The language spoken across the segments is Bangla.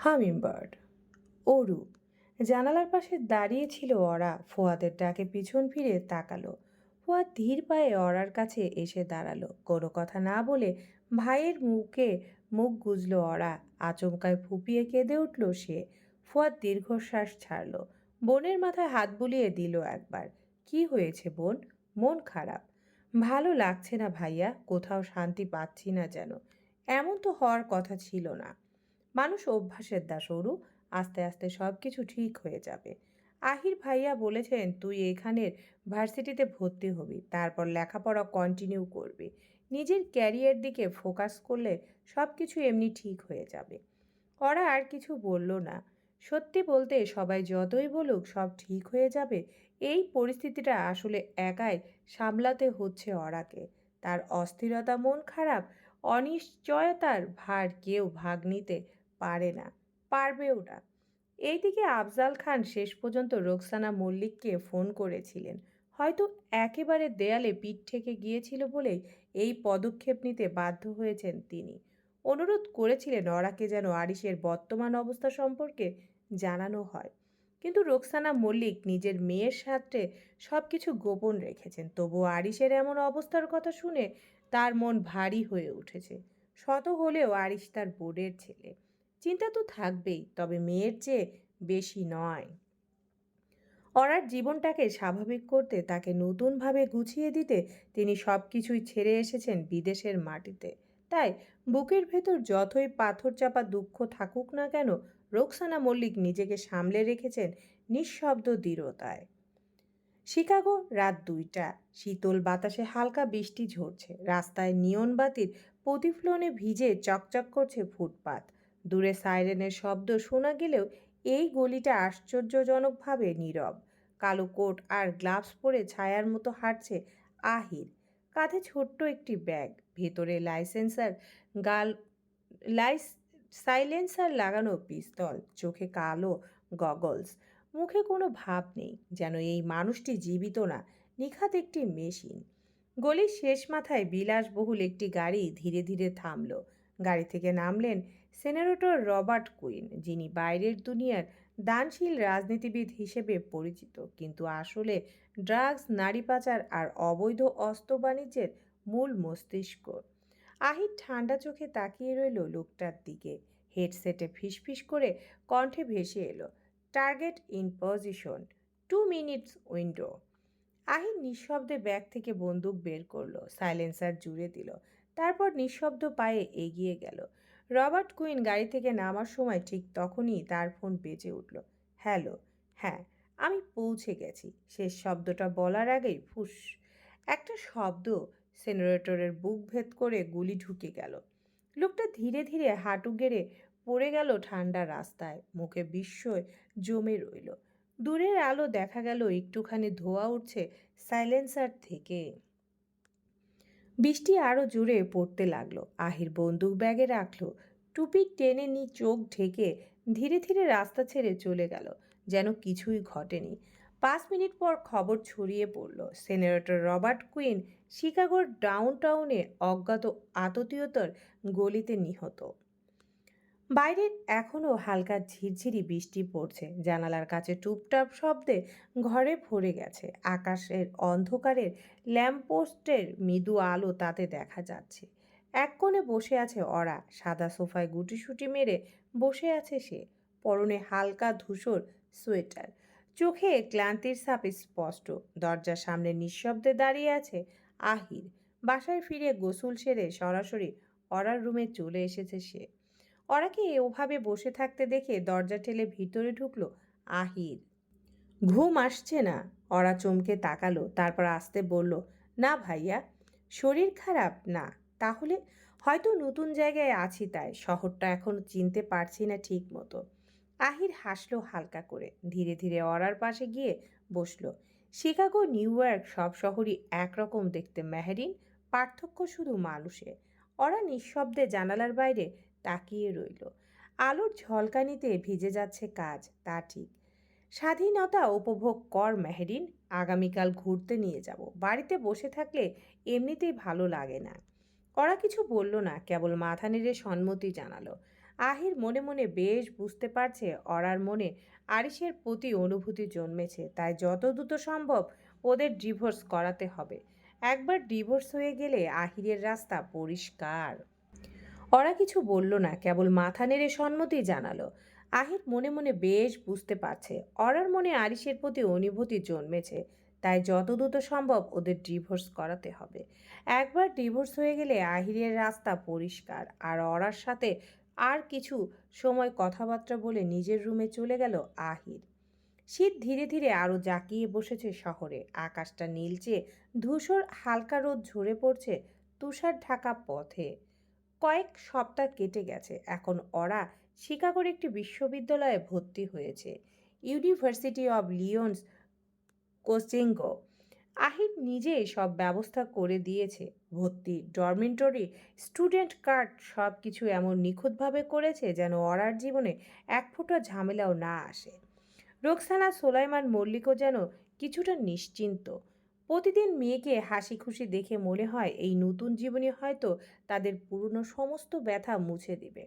হামিংবার্ড অরু জানালার পাশে দাঁড়িয়ে ছিল অরা। ফোয়াদের ডাকে পিছন ফিরে তাকালো। ফোয়াদ ধীর পায়ে অরার কাছে এসে দাঁড়াল। কোনো কথা না বলে ভাইয়ের মুখে মুখ গুজল অরা। আচমকায় ফুপিয়ে কেঁদে উঠল সে। ফোয়াদ দীর্ঘশ্বাস ছাড়ল। বোনের মাথায় হাত বুলিয়ে দিল একবার। কি হয়েছে বোন? মন খারাপ? ভালো লাগছে না ভাইয়া। কোথাও শান্তি পাচ্ছি না যেন। এমন তো হওয়ার কথা ছিল না। মানুষ অভ্যাসের দাস অরু আস্তে আস্তে সব কিছু ঠিক হয়ে যাবে। আহির ভাইয়া বলেছেন, তুই এখানের ভার্সিটিতে ভর্তি হবি, তারপর লেখাপড়া কন্টিনিউ করবি। নিজের ক্যারিয়ার দিকে ফোকাস করলে সব কিছু এমনি ঠিক হয়ে যাবে। ওরা আর কিছু বলল না। সত্যি বলতে, সবাই যতই বলুক, সব ঠিক হয়ে যাবে। এই পরিস্থিতিটা আসলে একাই সামলাতে হচ্ছে অরাকে তার অস্থিরতা, মন খারাপ, অনিশ্চয়তার ভার কেউ ভাগ নিতে পারে না, পারবেও না। এইদিকে আফজাল খান শেষ পর্যন্ত রোকসানা মল্লিককে ফোন করেছিলেন। হয়তো একেবারে দেয়ালে পিঠ থেকে গিয়েছিল বলেই এই পদক্ষেপ নিতে বাধ্য হয়েছেন তিনি। অনুরোধ করেছিলেন অরাকে যেন আরিসের বর্তমান অবস্থা সম্পর্কে জানানো হয়। কিন্তু রোকসানা মল্লিক নিজের মেয়ের সাথে সব কিছু গোপন রেখেছেন। তবু আরিসের এমন অবস্থার কথা শুনে তার মন ভারী হয়ে উঠেছে। শত হলেও আরিস তার বোর্ডের ছেলে। চিন্তা তো থাকবেই, তবে মেয়ের চেয়ে বেশি নয়। অরার জীবনটাকে স্বাভাবিক করতে, তাকে নতুনভাবে গুছিয়ে দিতে তিনি সব কিছুই ছেড়ে এসেছেন বিদেশের মাটিতে। তাই বুকের ভেতর যতই পাথর চাপা দুঃখ থাকুক না কেন, রোকসানা মল্লিক নিজেকে সামলে রেখেছেন নিঃশব্দ দৃঢ়তায়। শিকাগো রাত দুইটা, শীতল বাতাসে হালকা বৃষ্টি ঝরছে, রাস্তায় নিয়ন বাতির প্রতিফলনে ভিজে চকচক করছে ফুটপাত। দূরে সাইরেনের শব্দ শোনা গেলেও এই গলিটা আশ্চর্যজনকভাবে নীরব। কালো কোট আর গ্লাভস পরে ছায়ার মতো হাঁটছে আহির। কাঁধে ছোট্ট একটি ব্যাগ, ভেতরে লাইসেন্সার, গাল লাইস সাইলেন্সার লাগানো পিস্তল, চোখে কালো গগলস। মুখে কোনো ভাব নেই, যেন এই মানুষটি জীবিত না, নিখাত একটি মেশিন। গলির শেষ মাথায় বিলাসবহুল একটি গাড়ি ধীরে ধীরে থামল। গাড়ি থেকে নামলেন সেনেটর রবার্ট কুইন যিনি বাইরের দুনিয়ার দানশীল রাজনীতিবিদ হিসেবে পরিচিত, কিন্তু আসলে ড্রাগস, নারী পাচার আর অবৈধ অস্ত্র বাণিজ্যের মূল মস্তিষ্ক। আহির ঠান্ডা চোখে তাকিয়ে রইল লোকটার দিকে। হেডসেটে ফিসফিস করে কণ্ঠে ভেসে এলো target in position two minutes window Ahir নিঃশব্দে ব্যাগ থেকে বন্দুক বের করল, সাইলেন্সার জুড়ে দিল, তারপর নিঃশব্দ পায়ে এগিয়ে গেল। রবার্ট কুইন গাড়ি থেকে নামার সময় ঠিক তখনই তার ফোন বেজে উঠল। হ্যালো হ্যাঁ আমি পৌঁছে গেছি। শেষ শব্দটা বলার আগেই ফুস, একটা শব্দ সেনারেটরের বুক ভেদ করে গুলি ঢুকে গেল। লোকটা ধীরে ধীরে হাঁটু গেড়ে পড়ে গেল ঠান্ডা রাস্তায়। মুখে বিস্ময় জমে রইল। দূরের আলো দেখা গেল, একটুখানি ধোয়া উঠছে সাইলেন্সার থেকে। বৃষ্টি আরও জোরে পড়তে লাগল। আহির বন্দুক ব্যাগে রাখল। টুপি টেনে নি চোখ ঢেকে ধীরে ধীরে রাস্তা ছেড়ে চলে গেল। যেন কিছুই ঘটেনি। পাঁচ মিনিট পর খবর ছড়িয়ে পড়ল। সেনেটর রবার্ট কুইন শিকাগোর ডাউন টাউনে অজ্ঞাত আততীয়তার গলিতে নিহত। বাইরে এখনও হালকা ঝিরঝিরি বৃষ্টি পড়ছে। জানালার কাছে টুপটাপ শব্দে ঘরে ভরে গেছে। আকাশের অন্ধকারের ল্যাম্পপোস্টের মৃদু আলো তাতে দেখা যাচ্ছে। এক কোণে বসে আছে অরা। সাদা সোফায় গুটিসুটি মেরে বসে আছে সে। পরনে হালকা ধূসর সোয়েটার। চোখে ক্লান্তির ছাপ স্পষ্ট। দরজার সামনে নিঃশব্দে দাঁড়িয়ে আছে আহির। বাসায় ফিরে গোসল সেরে সরাসরি অরার রুমে চলে এসেছে সে। ওরাকে ওভাবে বসে থাকতে দেখে দরজা ঠেলে ভিতরে ঢুকলো আহির। ঘুম আসছে না। ওরা চমকে তাকালো, তারপর আসতে বলল, না ভাইয়া, শরীর খারাপ, না। তাহলে হয়তো নতুন জায়গায় আছি তাই, শহরটা এখন চিনতে পারছি না ঠিক মতো আহির হাসলো হালকা করে, ধীরে ধীরে অরার পাশে গিয়ে বসল। শিকাগো, নিউ ইয়র্ক সব শহরই একরকম দেখতে, মেহেরিন, পার্থক্য শুধু মানুষে। ওরা নিঃশব্দে জানালার বাইরে তাকিয়ে রইল। আলোর ঝলকানিতে ভিজে যাচ্ছে কাজ, তা ঠিক। স্বাধীনতা উপভোগ কর মেহেরিন, আগামীকাল ঘুরতে নিয়ে যাব। বাড়িতে বসে থাকলে এমনিতেই ভালো লাগে না। ওরা কিছু বলল না, কেবল মাথা নেড়ে সম্মতি জানালো। আহির মনে মনে বেশ বুঝতে পারছে অরার মনে আরিসের প্রতি অনুভূতি জন্মেছে, তাই যত দ্রুত সম্ভব ওদের ডিভোর্স করাতে হবে। একবার ডিভোর্স হয়ে গেলে আহিরের রাস্তা পরিষ্কার। ওরা কিছু বলল না, কেবল মাথা নেড়ে সম্মতি জানালো। আহির মনে মনে বেশ বুঝতে পারছে অরার মনে আরিসের প্রতি অনুভূতি জন্মেছে, তাই যত দ্রুত সম্ভব ওদের ডিভোর্স করাতে হবে। একবার ডিভোর্স হয়ে গেলে আহিরের রাস্তা পরিষ্কার, আর অরার সাথে আর কিছু সময় কথাবার্তা বলে নিজের রুমে চলে গেল আহির। শীত ধীরে ধীরে আরও জাঁকিয়ে বসেছে শহরে, আকাশটা নীলচে, ধূসর হালকা রোদ ঝরে পড়ছে তুষার ঢাকা পথে। কয়েক সপ্তাহ কেটে গেছে। এখন ওরা শিকাগোর একটি বিশ্ববিদ্যালয়ে ভর্তি হয়েছে। ইউনিভার্সিটি অব লিওন্স কোচিঙ্গো আহির নিজেই সব ব্যবস্থা করে দিয়েছে। ভর্তি ডরমিটরি স্টুডেন্ট কার্ড সব কিছু এমন নিখুঁতভাবে করেছে যেন অরার জীবনে এক ফোঁটা ঝামেলাও না আসে। রোকসানা সোলাইমান মল্লিকও যেন কিছুটা নিশ্চিন্ত। প্রতিদিন মেয়েকে হাসি খুশি দেখে মনে হয় এই নতুন জীবনে হয়তো তাদের পুরনো সমস্ত ব্যথা মুছে দিবে।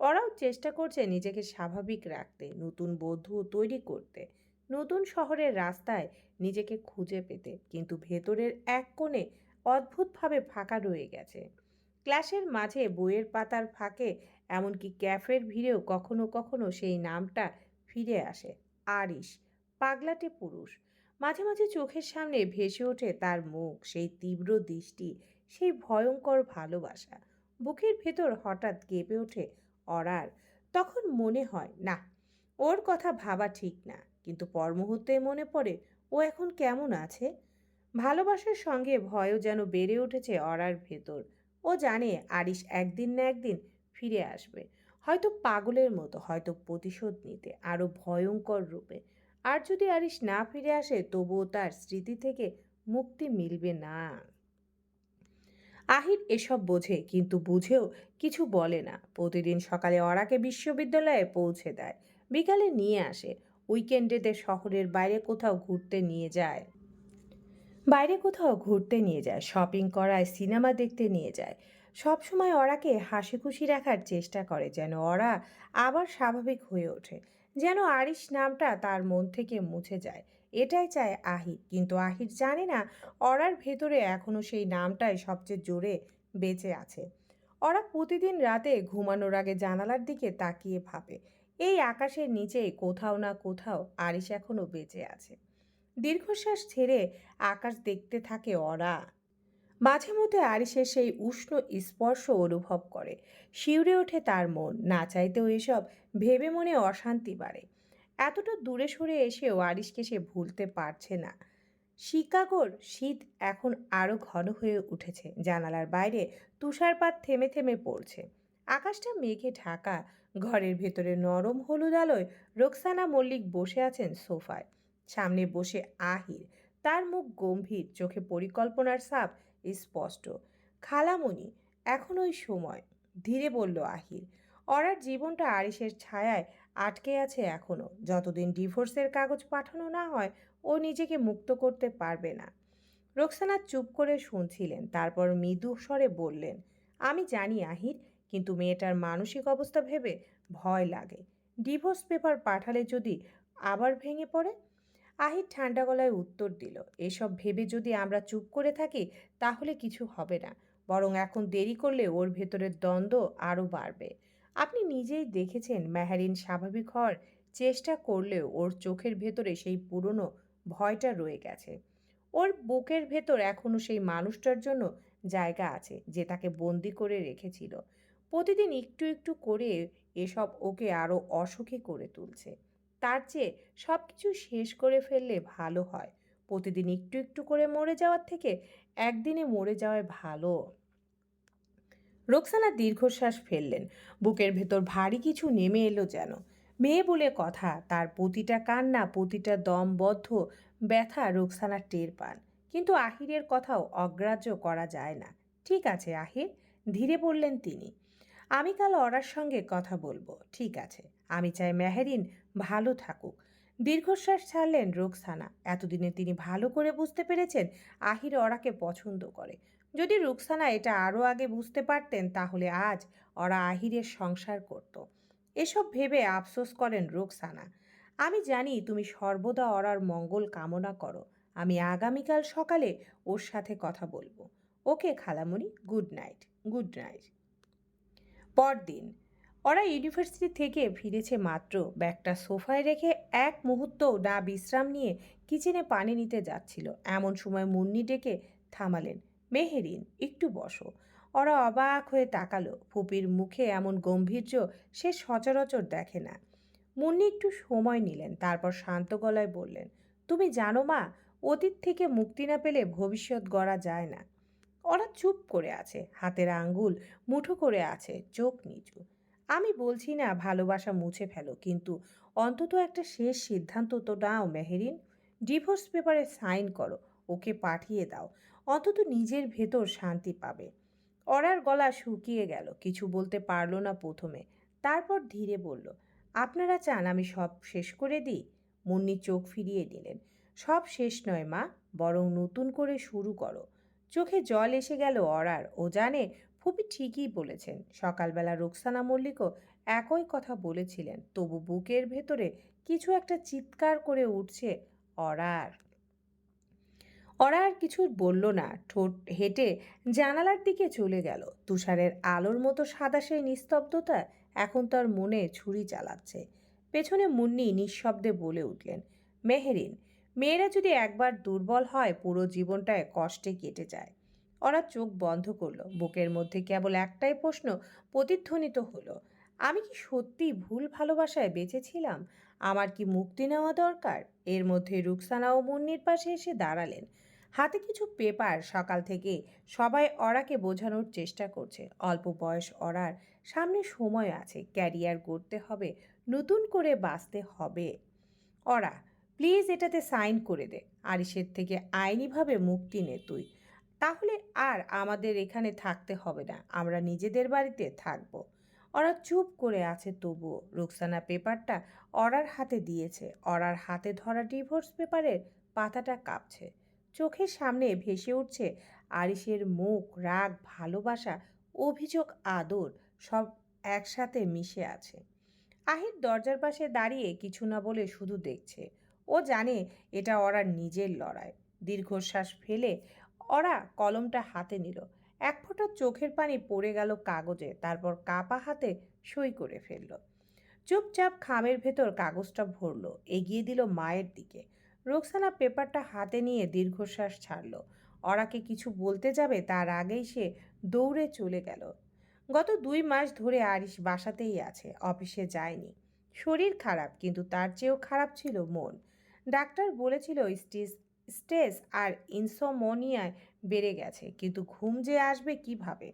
ওরাও চেষ্টা করছে নিজেকে স্বাভাবিক রাখতে, নতুন বধূ তৈরি করতে, নতুন শহরের রাস্তায় নিজেকে খুঁজে পেতে। কিন্তু ভেতরের এক কোণে অদ্ভুতভাবে ফাঁকা রয়ে গেছে। ক্লাসের মাঝে বইয়ের পাতার ফাঁকে, এমনকি ক্যাফের ভিড়েও কখনো কখনো সেই নামটা ফিরে আসে, আরিশ, পাগলাটে পুরুষ। মাঝে মাঝে চোখের সামনে ভেসে ওঠে তার মুখ, সেই তীব্র দৃষ্টি, সেই ভয়ঙ্কর ভালোবাসা। বুকের ভেতর হঠাৎ কেঁপে ওঠে অরার। তখন মনে হয়, না, ওর কথা ভাবা ঠিক না। কিন্তু পর মুহূর্তে মনে পড়ে, ও এখন কেমন আছে? ভালোবাসার সঙ্গে ভয়ও যেন বেড়ে উঠেছে অরার ভেতর। ও জানে আরিশ একদিন না একদিন ফিরে আসবে। হয়তো পাগলের মতো, হয়তো প্রতিশোধ নিতে আরও ভয়ঙ্কর রূপে। আর যদি আরিশ না ফিরে আসে, তবুও তার স্মৃতি থেকে মুক্তি মিলবে না। আহির এসব বোঝে, কিন্তু বুঝেও কিছু বলে না। প্রতিদিন সকালে অরাকে বিশ্ববিদ্যালয়ে পৌঁছে দেয়। বিকালে নিয়ে আসে। উইকেন্ডেতে শহরের বাইরে কোথাও ঘুরতে নিয়ে যায়। বাইরে কোথাও ঘুরতে নিয়ে যায়, শপিং করায়, সিনেমা দেখতে নিয়ে যায়। সব সময় অরাকে হাসি খুশি রাখার চেষ্টা করে, যেন অরা আবার স্বাভাবিক হয়ে ওঠে। যেন আরিশ নামটা তার মন থেকে মুছে যায়। এটাই চায় আহির। কিন্তু আহির জানে না অরার ভেতরে এখনও সেই নামটাই সবচেয়ে জোরে বেঁচে আছে। ওরা প্রতিদিন রাতে ঘুমানোর আগে জানালার দিকে তাকিয়ে ভাবে, এই আকাশের নিচে কোথাও না কোথাও আরিশ এখনও বেঁচে আছে। দীর্ঘশ্বাস ছেড়ে আকাশ দেখতে থাকে ওরা মাঝে মধ্যে আরিসের সেই উষ্ণ স্পর্শ অনুভব করে। শিউরে ওঠে তার মন, না চাইতেও এসব ভেবে মনে অশান্তি বাড়ে। এতটা দূরে সরে এসেও আরিসকে সে ভুলতে পারছে না। শিকাগোর শীত এখন আরও ঘন হয়ে উঠেছে। জানালার বাইরে তুষারপাত থেমে থেমে পড়ছে। আকাশটা মেঘে ঢাকা, ঘরের ভেতরে নরম হলুদ আলোয় রোকসানা মল্লিক বসে আছেন সোফায়। সামনে বসে আহির। তার মুখ গম্ভীর, চোখে পরিকল্পনার ছাপ স্পষ্ট। খালামণি, এখন ওই সময়, ধীরে বলল আহির অরার জীবনটা আরিসের ছায়ায় আটকে আছে এখনও যতদিন ডিভোর্সের কাগজ পাঠানো না হয়, ও নিজেকে মুক্ত করতে পারবে না। রোকসানা চুপ করে শুনছিলেন, তারপর মৃদু স্বরে বললেন, আমি জানি আহির কিন্তু মেয়েটার মানসিক অবস্থা ভেবে ভয় লাগে। ডিভোর্স পেপার পাঠালে যদি আবার ভেঙে পড়ে আহির ঠান্ডা গলায় উত্তর দিল, এসব ভেবে যদি আমরা চুপ করে থাকি, তাহলে কিছু হবে না। বরং এখন দেরি করলে ওর ভেতরের দ্বন্দ্ব আরও বাড়বে। আপনি নিজেই দেখেছেন মেহারিন স্বাভাবিক হওয়ার চেষ্টা করলেও ওর চোখের ভেতরে সেই পুরনো ভয়টা রয়ে গেছে। ওর বুকের ভেতর এখনও সেই মানুষটার জন্য জায়গা আছে যে তাকে বন্দি করে রেখেছিল। প্রতিদিন একটু একটু করে এসব ওকে আরও অসুখী করে তুলছে। তার চেয়ে সব কিছু শেষ করে ফেললে ভালো হয়। প্রতিদিন একটু একটু করে মরে যাওয়ার থেকে একদিনে মরে যাওয়ায় ভালো। রোকসানা দীর্ঘশ্বাস ফেললেন। বুকের ভেতর ভারী কিছু নেমে এলো যেন। মেয়ে বলে কথা, তার প্রতিটা কান্না, প্রতিটা দমবদ্ধ ব্যথা রোকসানা টের পান। কিন্তু আহিরের কথাও অগ্রাহ্য করা যায় না। ঠিক আছে, আহির, ধীরে বললেন তিনি। আমি কাল অরার সঙ্গে কথা বলব, ঠিক আছে। আমি চাই মেহেরিন ভালো থাকুক। দীর্ঘশ্বাস ছাড়লেন রোকসানা। এতদিনে তিনি ভালো করে বুঝতে পেরেছেন আহির অরাকে পছন্দ করে। যদি রুকসানা এটা আরও আগে বুঝতে পারতেন, তাহলে আজ ওরা আহিরের সংসার করত। এসব ভেবে আফসোস করেন রুকসানা। আমি জানি তুমি সর্বদা ওরার মঙ্গল কামনা করো। আমি আগামীকাল সকালে ওর সাথে কথা বলব। ওকে খালামণি গুড নাইট গুড নাইট। পরদিন। ওরা ইউনিভার্সিটি থেকে ফিরেছে মাত্র। ব্যাগটা সোফায় রেখে এক মুহূর্তও না বিশ্রাম নিয়ে কিচেনে পানি নিতে যাচ্ছিল। এমন সময় মুন্নি ডেকে থামালেন, মেহেরিন, একটু বসো। ওরা অবাক হয়ে তাকালো। ফুপির মুখে এমন গম্ভীর্য সে সচরাচর দেখে না। মুন্নি একটু সময় নিলেন, তারপর শান্ত গলায় বললেন, তুমি জানো মা, অতীত থেকে মুক্তি না পেলে ভবিষ্যৎ গড়া যায় না। ওরা চুপ করে আছে, হাতের আঙ্গুল মুঠো করে আছে, চোখ নিচু। আমি বলছি না ভালোবাসা মুছে ফেলো, কিন্তু অন্তত একটা শেষ সিদ্ধান্ত তো নাও মেহেরিন। ডিভোর্স পেপারে সাইন করো, ওকে পাঠিয়ে দাও। অন্তত নিজের ভেতর শান্তি পাবে। অরার গলা শুকিয়ে গেল, কিছু বলতে পারল না প্রথমে। তারপর ধীরে বলল, আপনারা চান আমি সব শেষ করে দিই? মুন্নি চোখ ফিরিয়ে নিলেন, সব শেষ নয় মা, বরং নতুন করে শুরু করো। চোখে জল এসে গেল অরার। ও জানে ফুপি ঠিকই বলেছেন। সকালবেলা রোকসানা মল্লিকও একই কথা বলেছিলেন। তবু বুকের ভেতরে কিছু একটা চিৎকার করে উঠছে অরার। ওরা আর কিছু বলল না। ঠোঁট হেঁটে জানালার দিকে চলে গেল। তুষারের আলোর মতো সাদা সেই নিস্তব্ধতা এখন তার মনে ছুরি চালাচ্ছে। পেছনে মুন্নি নিঃশব্দে বলে উঠলেন, মেহেরিন মেয়েরা যদি একবার দুর্বল হয়, পুরো জীবনটায় কষ্টে কেটে যায়। ওরা চোখ বন্ধ করল। বুকের মধ্যে কেবল একটাই প্রশ্ন, প্রতিধ্বনিত হলো, আমি কি সত্যি ভুল ভালোবাসায় বেঁচেছিলাম? আমার কি মুক্তি নেওয়া দরকার? এর মধ্যে রুকসানা ও মুন্নির পাশে এসে দাঁড়ালেন। হাতে কিছু পেপার, সকাল থেকে সবাই অরাকে বোঝানোর চেষ্টা করছে। অল্প বয়স অরার সামনে সময় আছে, ক্যারিয়ার করতে হবে, নতুন করে বাঁচতে হবে। অরা প্লিজ এটাতে সাইন করে দে। আরিসের থেকে আইনিভাবে মুক্তি নে তুই। তাহলে আর আমাদের এখানে থাকতে হবে না। আমরা নিজেদের বাড়িতে থাকব। ওরা চুপ করে আছে তবুও। রুকসানা পেপারটা অরার হাতে দিয়েছে। অরার হাতে ধরা ডিভোর্স পেপারের পাতাটা কাঁপছে। চোখের সামনে ভেসে উঠছে আরিসের মুখ, রাগ, ভালোবাসা, অভিযোগ, আদর সব একসাথে মিশে আছে। আহির দরজার পাশে দাঁড়িয়ে কিছু না বলে শুধু দেখছে। ও জানে এটা ওরা নিজের লড়াই। দীর্ঘশ্বাস ফেলে ওরা কলমটা হাতে নিল। এক ফোঁটা চোখের পানি পড়ে গেল কাগজে, তারপর কাপা হাতে সই করে ফেলল। চুপচাপ খামের ভেতর কাগজটা ভরল, এগিয়ে দিল মায়ের দিকে। রোকসানা পেপারটা হাতে নিয়ে দীর্ঘশ্বাস ছাড়ল। অরাকে কিছু বলতে যাবে তার আগেই সে দৌড়ে চলে গেল। গত দুই মাস ধরে আরিশ বাসাতেই আছে, অফিসে যায়নি। শরীর খারাপ, কিন্তু তার চেয়েও খারাপ ছিল মন। ডাক্তার বলেছিল স্টিস, স্ট্রেস আর ইনসোমোনিয়ায় বেড়ে গেছে, কিন্তু ঘুম যে আসবে কীভাবে?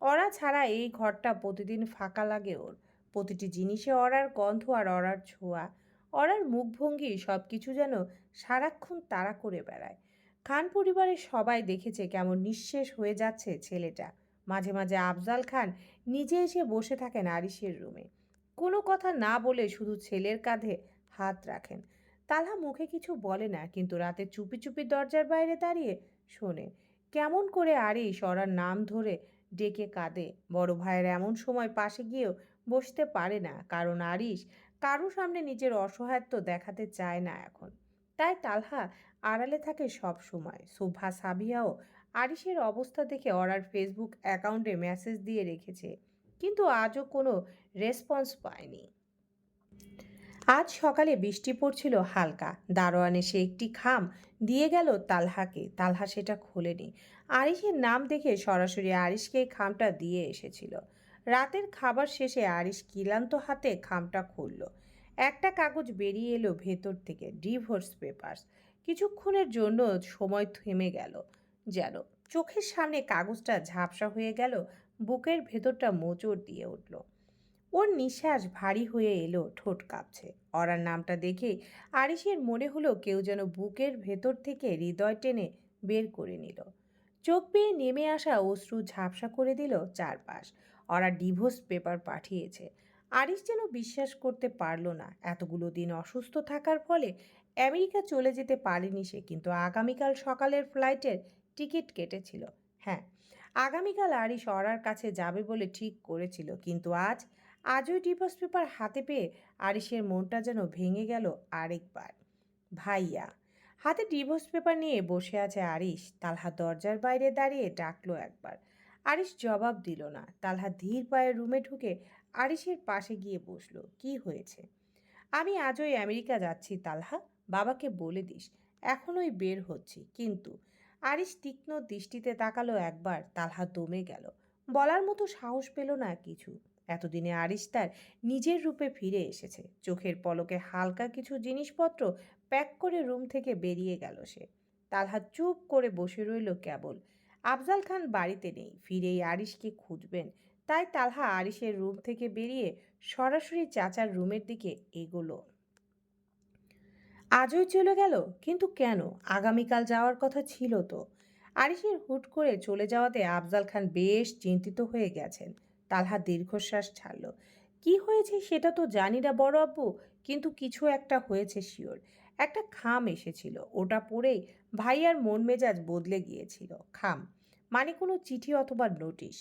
অরা ছাড়া এই ঘরটা প্রতিদিন ফাঁকা লাগে ওর। প্রতিটি জিনিসে অরার গন্ধ আর অরার ছোঁয়া। অরার মুখভঙ্গি সব কিছু যেন সারাক্ষণ তাড়া করে বেড়ায়। খান পরিবারের সবাই দেখেছে কেমন নিঃশেষ হয়ে যাচ্ছে ছেলেটা। মাঝে মাঝে আফজাল খান নিজে এসে বসে থাকেন আরিসের রুমে। কোনো কথা না বলে শুধু ছেলের কাঁধে হাত রাখেন। তালহা মুখে কিছু বলে না, কিন্তু রাতে চুপি চুপি দরজার বাইরে দাঁড়িয়ে শোনে, কেমন করে আরিস অরার নাম ধরে ডেকে কাঁদে। বড় ভাইয়ের এমন সময় পাশে গিয়েও বসতে পারে না, কারণ আরিস কারও সামনে নিজের অসহায়ত্ব দেখাতে চায় না এখন। তাই তালহা আড়ালে থাকে সব সময়। শোভা সাবিয়াও আরিসের অবস্থা দেখে অরার ফেসবুক অ্যাকাউন্টে মেসেজ দিয়ে রেখেছে, কিন্তু আজও কোনো রেসপন্স পায়নি। আজ সকালে বৃষ্টি পড়ছিল হালকা। দারোয়ান এসে একটি খাম দিয়ে গেল তালহাকে। তালহা সেটা খোলেনি। আরিসের নাম দেখে সরাসরি আরিসকে খামটা দিয়ে এসেছিল। রাতের খাবার শেষে আরিস কিলান্ত হাতে খামটা খুলল। একটা কাগজ বেরিয়ে এলো ভেতর থেকে, ডিভোর্স পেপার্স। কিছুক্ষণের জন্য সময় থেমে গেল। যেন চোখের সামনে কাগজটা ঝাপসা হয়ে গেল, বুকের ভেতরটা মোচড় দিয়ে উঠল। ওর নিঃশ্বাস ভারী হয়ে এলো, ঠোঁট কাঁপছে। অরার নামটা দেখে আরিসের মনে হলো কেউ যেন বুকের ভেতর থেকে হৃদয় টেনে বের করে নিল। চোখ পেয়ে নেমে আসা অশ্রু ঝাপসা করে দিল চারপাশ। ওরা ডিভোর্স পেপার পাঠিয়েছে। আরিস যেন বিশ্বাস করতে পারল না, এতগুলো দিন অসুস্থ থাকার ফলে আমেরিকা চলে যেতে পারেনি সে, কিন্তু আগামীকাল সকালের ফ্লাইটের টিকিট কেটেছিল। হ্যাঁ আগামীকাল আরিশ অরার কাছে যাবে বলে ঠিক করেছিল, কিন্তু আজ আজই ডিভোর্স পেপার হাতে পেয়ে আরিশের মনটা যেন ভেঙে গেল আরেকবার। ভাইয়া, হাতে ডিভোর্স পেপার নিয়ে বসে আছে আরিশ। তালহা দরজার বাইরে দাঁড়িয়ে ডাকলো একবার। আরিশ জবাব দিল না। তালহা ধীর পায়ে রুমে ঢুকে আরিশের পাশে গিয়ে বসল, কি হয়েছে? আমি আজই আমেরিকা যাচ্ছি, তালহা। বাবাকে বলে দিস, এখনই বের হচ্ছি। কিন্তু আরিশ তীক্ষ্ণ দৃষ্টিতে তাকালো একবার। তালহা দমে গেল। বলার মতো সাহস পেল না কিছু। এতদিনে আরিশ তার নিজের রূপে ফিরে এসেছে। চোখের পলকে হালকা কিছু জিনিসপত্র প্যাক করে রুম থেকে বেরিয়ে গেল সে। তালহা চুপ করে বসে রইল কেবল। আফজাল খান বাড়িতে নেই, ফিরেই আরিশকে খুঁজবেন। তাই তালহা আরিশের রুম থেকে বেরিয়ে সরাসরি চাচার রুমের দিকে এগোলো। আজই চলে গেল? কিন্তু কেন? আগামীকাল যাওয়ার কথা ছিল তো। আরিশের হুট করে চলে যাওয়াতে আফজাল খান বেশ চিন্তিত হয়ে গেছেন। তালহা দীর্ঘশ্বাস ছাড়ল। কি হয়েছে সেটা তো জানি না বড় আব্বু, কিন্তু কিছু একটা হয়েছে শিওর। একটা খাম এসেছিল, ওটা পড়েই ভাইয়ার মন মেজাজ বদলে গিয়েছিল, খাম। মানে কোনো চিঠি অথবা নোটিশ?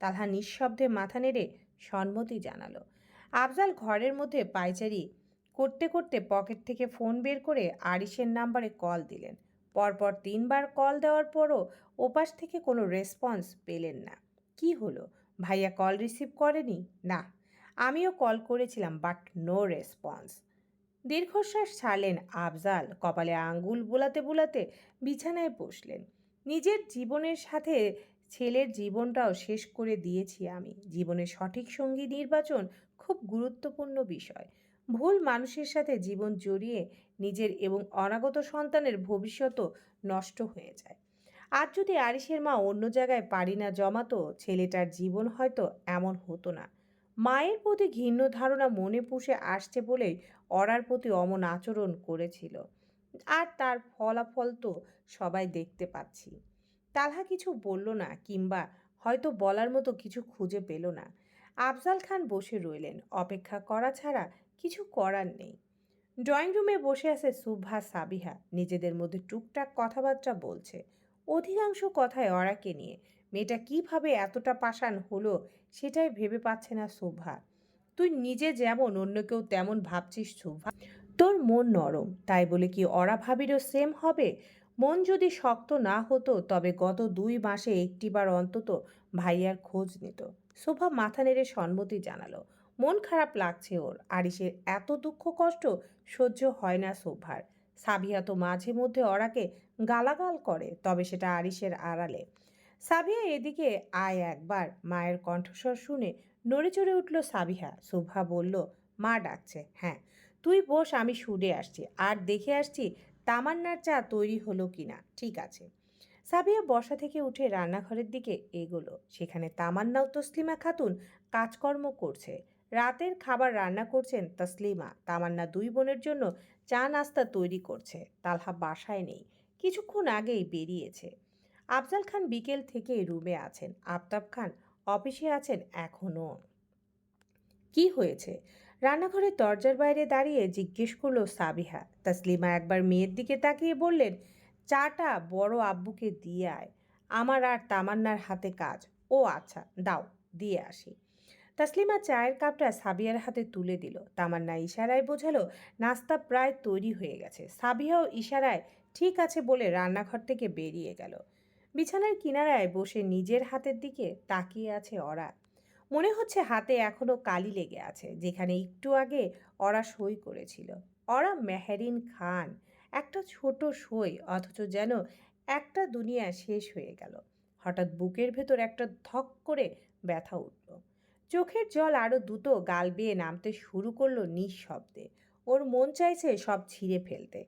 তালহা নিঃশব্দে মাথা নেড়ে সম্মতি জানালো। আফজাল ঘরের মধ্যে পায়চারি করতে করতে পকেট থেকে ফোন বের করে আরিশের নাম্বারে কল দিলেন। পরপর তিনবার কল দেওয়ার পরও ওপাশ থেকে কোনো রেসপন্স পেলেন না। কি হলো? ভাইয়া কল রিসিভ করেনি? না। আমিও কল করেছিলাম বাট নো রেসপন্স দীর্ঘশ্বাস ছাড়লেন আফজাল, কপালে আঙ্গুল বোলাতে বোলাতে বিছানায় বসলেন। নিজের জীবনের সাথে ছেলের জীবনটাও শেষ করে দিয়েছি আমি। জীবনের সঠিক সঙ্গী নির্বাচন খুব গুরুত্বপূর্ণ বিষয়। ভুল মানুষের সাথে জীবন জড়িয়ে নিজের এবং অনাগত সন্তানের ভবিষ্যতও নষ্ট হয়ে যায়। আজ যদি আরিসের মা অন্য জায়গায় পারি না জমাতো, ছেলেটার জীবন হয়তো এমন হতো না। মায়ের প্রতি ঘৃণ্য ধারণা মনে পুষে আসছে বলেই অরার প্রতি অমন আচরণ করেছিল। আর তার ফলাফল তো সবাই দেখতে পাচ্ছি। তালহা কিছু বলল না কিংবা হয়তো বলার মতো কিছু খুঁজে পেল না। আফজাল খান বসে রইলেন। অপেক্ষা করা ছাড়া কিছু করার নেই। ড্রয়িং রুমে বসে আছে সুভা সাবিহা। নিজেদের মধ্যে টুকটাক কথাবার্তা বলছে। অধিকাংশ কথায় অরাকে নিয়ে। মেয়েটা কীভাবে এতটা পাষাণ হলো সেটাই ভেবে পাচ্ছে না শোভা। তুই নিজে যেমন অন্য কেউ তেমন ভাবছিস শোভা। তোর মন নরম, তাই বলে কি অরা ভাবিরও সেম হবে? মন যদি শক্ত না হতো, তবে গত দুই মাসে একটিবার অন্তত ভাইয়ার খোঁজ নিত। শোভা মাথা নেড়ে সম্মতি জানালো। মন খারাপ লাগছে ওর। আরিসের এত দুঃখ কষ্ট সহ্য হয় না শোভার। সাবিয়া তো মাঝে মধ্যে অরাকে গালাগাল করে, তবে সেটা আরিসের আড়ালে। সাবিয়া এদিকে আয় একবার, মায়ের কণ্ঠস্বর শুনে নড়ে চড়ে উঠল সাবিহা। শোভা বলল, মা ডাকছে হ্যাঁ। তুই বস, আমি শুনে আসছি। আর দেখে আসছি তামান্নার চা তৈরি হলো কিনা। ঠিক আছে। সাবিয়া বসা থেকে উঠে রান্নাঘরের দিকে এগোলো। সেখানে তামান্না ও তসলিমা খাতুন কাজকর্ম করছে। রাতের খাবার রান্না করছেন তসলিমা। তামান্না দুই বোনের জন্য চা নাস্তা তৈরি করছে। তালহা বাসায় নেই। কিছুক্ষণ আগেই বেরিয়েছে। আফজাল খান বিকেল থেকে রুমে আছেন। আফতাব খান অফিসে আছেন এখনও। কি হয়েছে? রান্নাঘরের দরজার বাইরে দাঁড়িয়ে জিজ্ঞেস করল সাবিহা। তাসলিমা একবার মেয়ের দিকে তাকিয়ে বললেন, চাটা বড় আব্বুকে দিয়ে আয়। আমার আর তামান্নার হাতে কাজ। ও আচ্ছা দাও, দিয়ে আসি। তাসলিমা চায়ের কাপটা সাবিয়ার হাতে তুলে দিল। তামান্না ইশারায় বোঝালো, নাস্তা প্রায় তৈরি হয়ে গেছে। সাবিয়াও ইশারায় ঠিক আছে বলে রান্নাঘর থেকে বেরিয়ে গেল। বিছানার কিনারায় বসে নিজের হাতের দিকে তাকিয়ে আছে অরা। মনে হচ্ছে হাতে এখনও কালি লেগে আছে, যেখানে একটু আগে অরা সই করেছিল। অরা মেহেরিন খান, একটা ছোট সই, অথচ যেন একটা দুনিয়া শেষ হয়ে গেল। হঠাৎ বুকের ভেতর একটা ধক করে ব্যথা উঠল। চোখের জল আরও দ্রুত গাল বেয়ে নামতে শুরু করল নিঃশব্দে। ওর মন চাইছে সব ছিঁড়ে ফেলতে।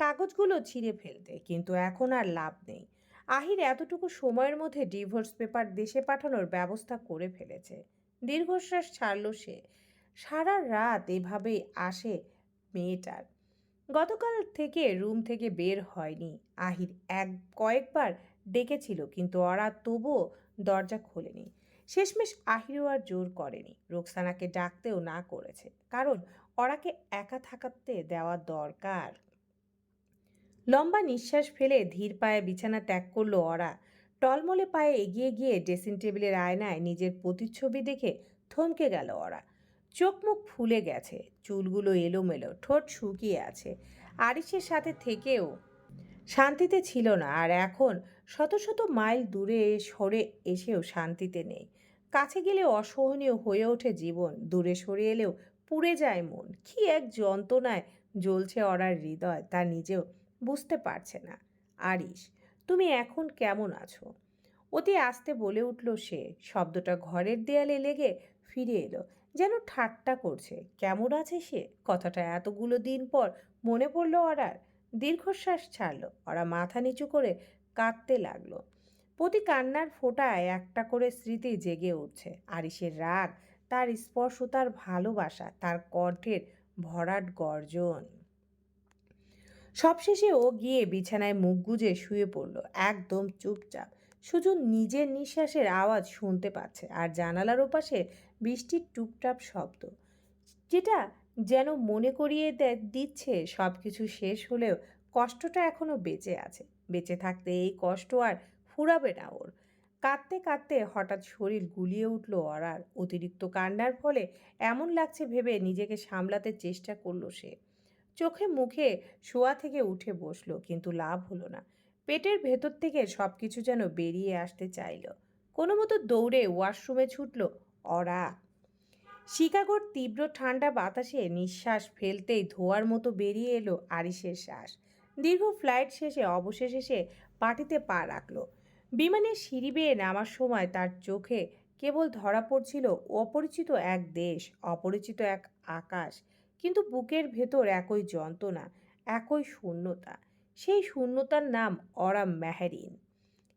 কাগজগুলো ছিঁড়ে ফেলতে, কিন্তু এখন আর লাভ নেই। আহির এতটুকু সময়ের মধ্যে ডিভোর্স পেপার দেশে পাঠানোর ব্যবস্থা করে ফেলেছে। দীর্ঘশ্বাস ছাড়ল সে। সারা রাত এভাবেই আসে মেয়েটার। গতকাল থেকে রুম থেকে বের হয়নি। আহির এক কয়েকবার ডেকেছিল, কিন্তু ওরা তবুও দরজা খোলেনি। শেষমেশ আহিরও আর জোর করেনি। রোকসানাকে ডাকতেও না করেছে, কারণ ওরাকে একা থাকাতে দেওয়া দরকার। লম্বা নিঃশ্বাস ফেলে ধীর পায়ে বিছানা ত্যাগ করল অরা টলমলে পায়ে এগিয়ে গিয়ে ড্রেসিং টেবিলের আয়নায় নিজের প্রতিচ্ছবি দেখে থমকে গেল ওরা। চোখ মুখ ফুলে গেছে, চুলগুলো এলোমেলো, ঠোঁট শুকিয়ে আছে। আরিসের সাথে থেকেও শান্তিতে ছিল না, আর এখন শত শত মাইল দূরে সরে এসেও শান্তিতে নেই। কাছে গেলে অসহনীয় হয়ে ওঠে জীবন, দূরে সরে এলেও পুড়ে যায় মন। কি এক যন্ত্রণায় জ্বলছে অরার হৃদয়, তা নিজেও বুঝতে পারছে না। আরিস তুমি এখন কেমন আছো? অতি আস্তে বলে উঠল সে। শব্দটা ঘরের দেয়ালে লেগে ফিরে এলো। যেন ঠাট্টা করছে। কেমন আছে সে? কথাটা এতগুলো দিন পর মনে পড়ল অরার। দীর্ঘশ্বাস ছাড়ল। ওরা মাথা নিচু করে কাঁদতে লাগল। প্রতি কান্নার ফোঁটায় একটা করে স্মৃতি জেগে উঠছে। আরিসের রাগ, তার স্পর্শ তার ভালোবাসা, তার কণ্ঠের ভরাট গর্জন। সবশেষে ও গিয়ে বিছানায় মুখ গুজে শুয়ে পড়ল, একদম চুপচাপ। শুধু নিজের নিঃশ্বাসের আওয়াজ শুনতে পাচ্ছে আর জানালার ওপাশে বৃষ্টির টুপটাপ শব্দ। যেটা যেন মনে করিয়ে দিচ্ছে সব কিছু শেষ হলেও কষ্টটা এখনও বেঁচে আছে। বেঁচে থাকতে এই কষ্ট আর ফুরাবে না ওর। কাঁদতে কাঁদতে হঠাৎ শরীর গুলিয়ে উঠল অরার। অতিরিক্ত কান্নার ফলে এমন লাগছে ভেবে নিজেকে সামলাতে চেষ্টা করল সে। চোখে মুখে শোয়া থেকে উঠে বসল, কিন্তু লাভ হলো না। পেটের ভেতর থেকে সব কিছু যেন বেরিয়ে আসতে চাইলো। কোনো মতো দৌড়ে ওয়াশরুমে ছুটল অরা। শিকাগোর তীব্র ঠান্ডা বাতাসে নিঃশ্বাস ফেলতেই ধোয়ার মতো বেরিয়ে এলো আরিসের শ্বাস। দীর্ঘ ফ্লাইট শেষে অবশেষে সে পাটিতে পা রাখল। বিমানের সিঁড়ি বেয়ে নামার সময় তার চোখে কেবল ধরা পড়ছিল অপরিচিত এক দেশ, অপরিচিত এক আকাশ, কিন্তু বুকের ভেতর একই যন্ত্রণা, একই শূন্যতা। সেই শূন্যতার নাম অরাম মেহেরিন।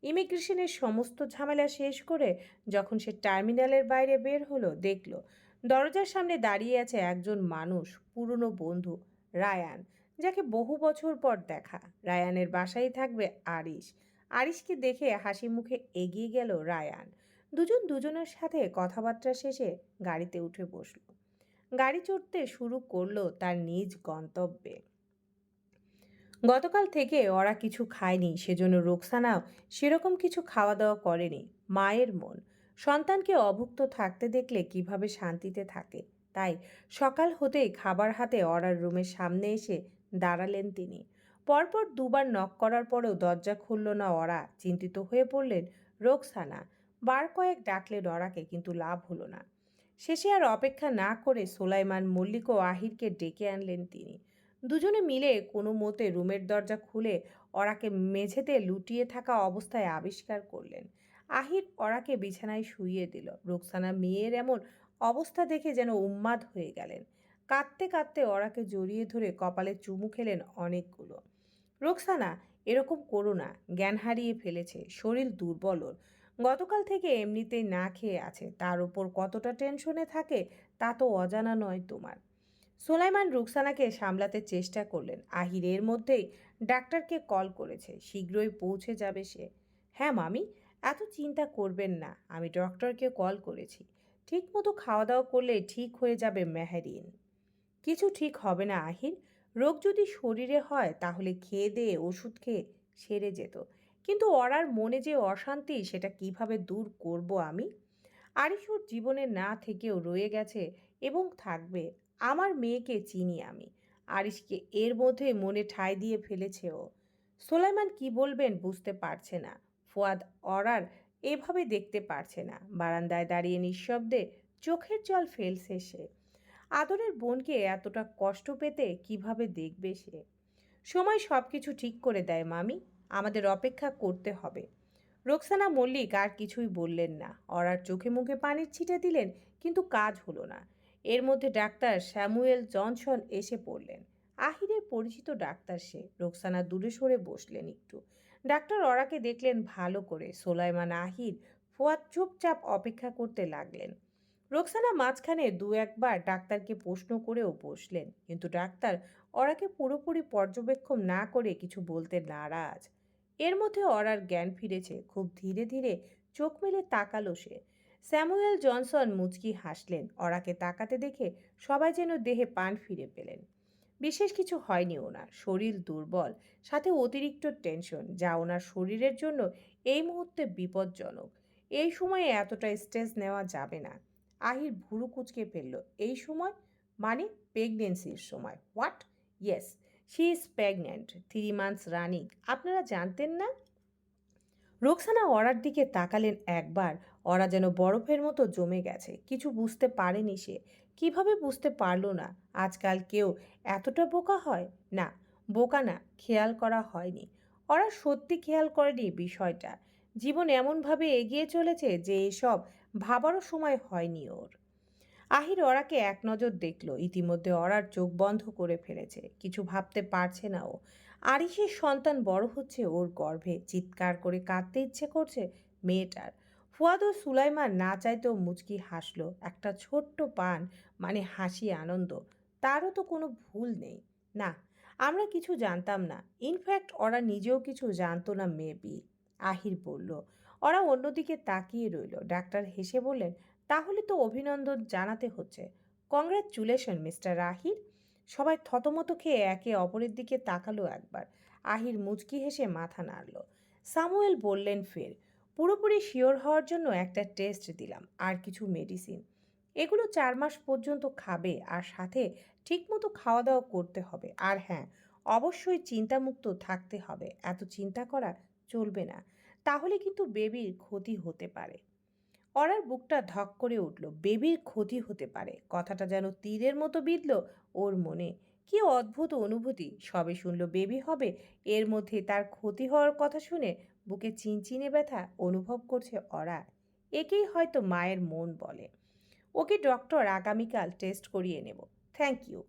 ইমিগ্রেশনের সমস্ত ঝামেলা শেষ করে যখন সে টার্মিনালের বাইরে বের হলো, দেখল দরজার সামনে দাঁড়িয়ে আছে একজন মানুষ, পুরনো বন্ধু, রায়ান, যাকে বহু বছর পর দেখা। রায়ানের বাসায় থাকবে আরিশ। আরিশকে দেখে হাসি মুখে এগিয়ে গেল রায়ান। দুজন দুজনের সাথে কথাবার্তা শেষে গাড়িতে উঠে বসল। গাড়ি চড়তে শুরু করল তার নিজ গন্তব্যে। গতকাল থেকে ওরা কিছু খায়নি, সেজন্য রোকসানাও সেরকম কিছু খাওয়া দাওয়া করেনি মায়ের মন। সন্তানকে অভুক্ত থাকতে দেখলে কীভাবে শান্তিতে থাকে, তাই সকাল হতেই খাবার হাতে অরার রুমের সামনে এসে দাঁড়ালেন তিনি। পরপর দুবার নক করার পরেও দরজা খুলল না ওরা। চিন্তিত হয়ে পড়লেন রোকসানা। বার কয়েক ডাকলেন অরাকে কিন্তু লাভ হলো না। শেষে আর অপেক্ষা না করে সোলাইমান, মল্লিক ও আহিরকে ডেকে আনলেন তিনি। দুজনে মিলে কোনো মতে রুমের দরজা খুলে অরাকে মেঝেতে লুটিয়ে থাকা অবস্থায় আবিষ্কার করলেন। আহির অরাকে বিছানায় শুইয়ে দিল। রোকসানা মেয়ের এমন অবস্থা দেখে যেন উন্মাদ হয়ে গেলেন। কাঁদতে কাঁদতে অরাকে জড়িয়ে ধরে কপালে চুমু খেলেন অনেকগুলো। রোকসানা? এরকম করো না। জ্ঞান হারিয়ে ফেলেছে। শরীর দুর্বল ওর। গতকাল থেকে এমনিতেই না খেয়ে আছে। তার উপর কতটা টেনশনে থাকে, তা তো অজানা নয় তোমার। সোলাইমান রুকসানাকে সামলাতে চেষ্টা করলেন। আহির এর মধ্যেই ডাক্তারকে কল করেছে। শীঘ্রই পৌঁছে যাবে সে। হ্যাঁ মামি, এত চিন্তা করবেন না। আমি ডক্টরকে কল করেছি। ঠিক মতো খাওয়া দাওয়া করলে ঠিক হয়ে যাবে মেহেরিন। কিছু ঠিক হবে না, আহির। রোগ যদি শরীরে হয়, তাহলে খেয়ে দিয়ে ওষুধ খেয়ে সেরে যেত। কিন্তু অরার মনে যে অশান্তি, সেটা কীভাবে দূর করব আমি? আরিসুর জীবনে না থেকেও রয়ে গেছে এবং থাকবে। আমার মেয়েকে চিনি আমি। আরিশকে এর মধ্যে মনে ঠাঁই দিয়ে ফেলেছে ও। সোলাইমান কি বলবেন বুঝতে পারছে না। ফুয়াদ অরার এভাবে দেখতে পারছে না। বারান্দায় দাঁড়িয়ে নিঃশব্দে চোখের জল ফেলছে সে। আদরের বোনকে এতটা কষ্ট পেতে কীভাবে দেখবে সে? সময় সব কিছু ঠিক করে দেয় মামি। আমাদের অপেক্ষা করতে হবে। রোকসানা, মল্লিক আর কিছুই বললেন না। অরার চোখে মুখে পানির ছিটে দিলেন, কিন্তু কাজ হলো না। এর মধ্যে ডাক্তার স্যামুয়েল জনসন এসে পড়লেন। আহিরের পরিচিত ডাক্তার সে। রোকসানা দূরে সরে বসলেন একটু। ডাক্তার অরাকে দেখলেন ভালো করে। সোলাইমান আহির ফোয়াদ চুপচাপ অপেক্ষা করতে লাগলেন। রোকসানা মাঝখানে দু একবার ডাক্তারকে প্রশ্ন করেও বসলেন। কিন্তু ডাক্তার অরাকে পুরোপুরি পর্যবেক্ষণ না করে কিছু বলতে নারাজ। এর মধ্যে অরার জ্ঞান ফিরেছে, খুব ধীরে ধীরে চোখ মেলে তাকালো সে। স্যামুয়েল জনসন মুচকি হাসলেন, অরাকে তাকাতে দেখে সবাই যেন দেহে পান ফিরে পেলেন। বিশেষ কিছু হয়নি ওনার, শরীর দুর্বল, সাথে অতিরিক্ত টেনশন, যা ওনার শরীরের জন্য এই মুহূর্তে বিপজ্জনক। এই সময়ে এতটা স্ট্রেস নেওয়া যাবে না। আহির ভুরু কুচকে ফেলল। এই সময়? মানে প্রেগনেন্সির সময়। What yes she is pregnant three months running আপনারা জানতেন না? রোকসানা অরার দিকে তাকালেন একবার। অরা যেন বরফের মতো জমে গেছে। কিছু বুঝতে পারেনি সে। কীভাবে বুঝতে পারল না? আজকাল কেউ এতটা বোকা হয়? না, বোকা না, খেয়াল করা হয়নি। ওরা সত্যি খেয়াল করেনি বিষয়টা। জীবন এমনভাবে এগিয়ে চলেছে যে এসব ভাবারও সময় হয়নি ওর। আহির অরাকে এক নজর দেখল, ইতিমধ্যে অরার চোখ বন্ধ করে ফেলেছে, কিছু ভাবতে পারছে না ও। আরিসের সন্তান বড় হচ্ছে ওর গর্ভে, চিৎকার করে কাঁদতে ইচ্ছে করছে মেয়েটার। ফুয়াদ ও সুলাইমান না চাইতেও মুচকি হাসলো, একটা ছোট্ট পান মানে হাসি আনন্দ, তারও তো কোনো ভুল নেই। না, আমরা কিছু জানতাম না, ইনফ্যাক্ট ওরা নিজেও কিছু জানতো না মেবি, আহির বলল। ওরা অন্যদিকে তাকিয়ে রইল। ডাক্তার হেসে বললেন, তাহলে তো অভিনন্দন জানাতে হচ্ছে। Congratulation mister Ahir. সবাই থতমত খেয়ে একে অপরের দিকে তাকালো একবার। আহির মুচকি হেসে মাথা নাড়ল। সামুয়েল বললেন ফের, পুরোপুরি শিওর হওয়ার জন্য একটা টেস্ট দিলাম, আর কিছু মেডিসিন। এগুলো চার মাস পর্যন্ত খাবে, আর সাথে ঠিকমতো খাওয়া দাওয়া করতে হবে। আর হ্যাঁ অবশ্যই চিন্তামুক্ত থাকতে হবে। এত চিন্তা করা চলবে না। তাহলে কিন্তু বেবির ক্ষতি হতে পারে। অরার বুকটা ধক করে উঠল, বেবির ক্ষতি হতে পারে। কথাটা যেন তীরের মতো বিঁধল ওর মনে। কি অদ্ভুত অনুভূতি, সবে শুনল বেবি হবে, এর মধ্যে তার ক্ষতি হওয়ার কথা শুনে বুকে চিনচিনে ব্যথা অনুভব করছে অরা। একেই হয়তো মায়ের মন বলে। ওকে ডক্টর আগামীকাল টেস্ট করিয়ে নেব। Thank you.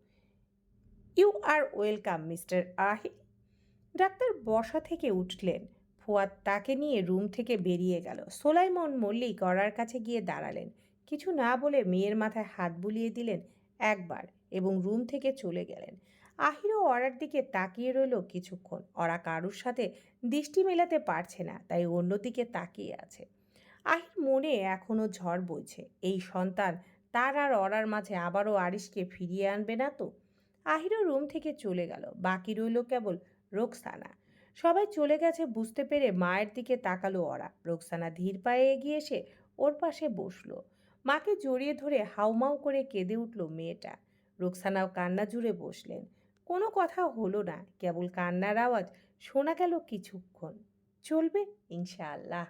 You are welcome, mister Ahir doctor বসা থেকে উঠলেন। ফুয়াদ তাকে নিয়ে রুম থেকে বেরিয়ে গেল। সোলাইমন মল্লিক গড়ার কাছে গিয়ে দাঁড়ালেন। কিছু না বলে মেয়ের মাথায় হাত বুলিয়ে দিলেন একবার এবং রুম থেকে চলে গেলেন। আহিরও অরার দিকে তাকিয়ে রইল কিছুক্ষণ। অরা কারুর সাথে দৃষ্টি মেলাতে পারছে না, তাই অন্যদিকে তাকিয়ে আছে। আহির মনে এখনও ঝড় বইছে, এই সন্তান তার আর অরার মাঝে আবারও আরিশকে ফিরিয়ে আনবে না তো? আহিরও রুম থেকে চলে গেল, বাকি রইল কেবল রোকসানা। সবাই চলে গেছে বুঝতে পেরে মায়ের দিকে তাকালো ওরা। রোকসানা ধীর পায়ে এগিয়ে এসে ওর পাশে বসল। মাকে জড়িয়ে ধরে হাউমাউ করে কেঁদে উঠল মেয়েটা। রোকসানাও কান্না জুড়ে বসলেন। কোনো কথা হলো না, কেবল কান্নার আওয়াজ শোনা গেল কিছুক্ষণ। চলবে ইনশাআল্লাহ।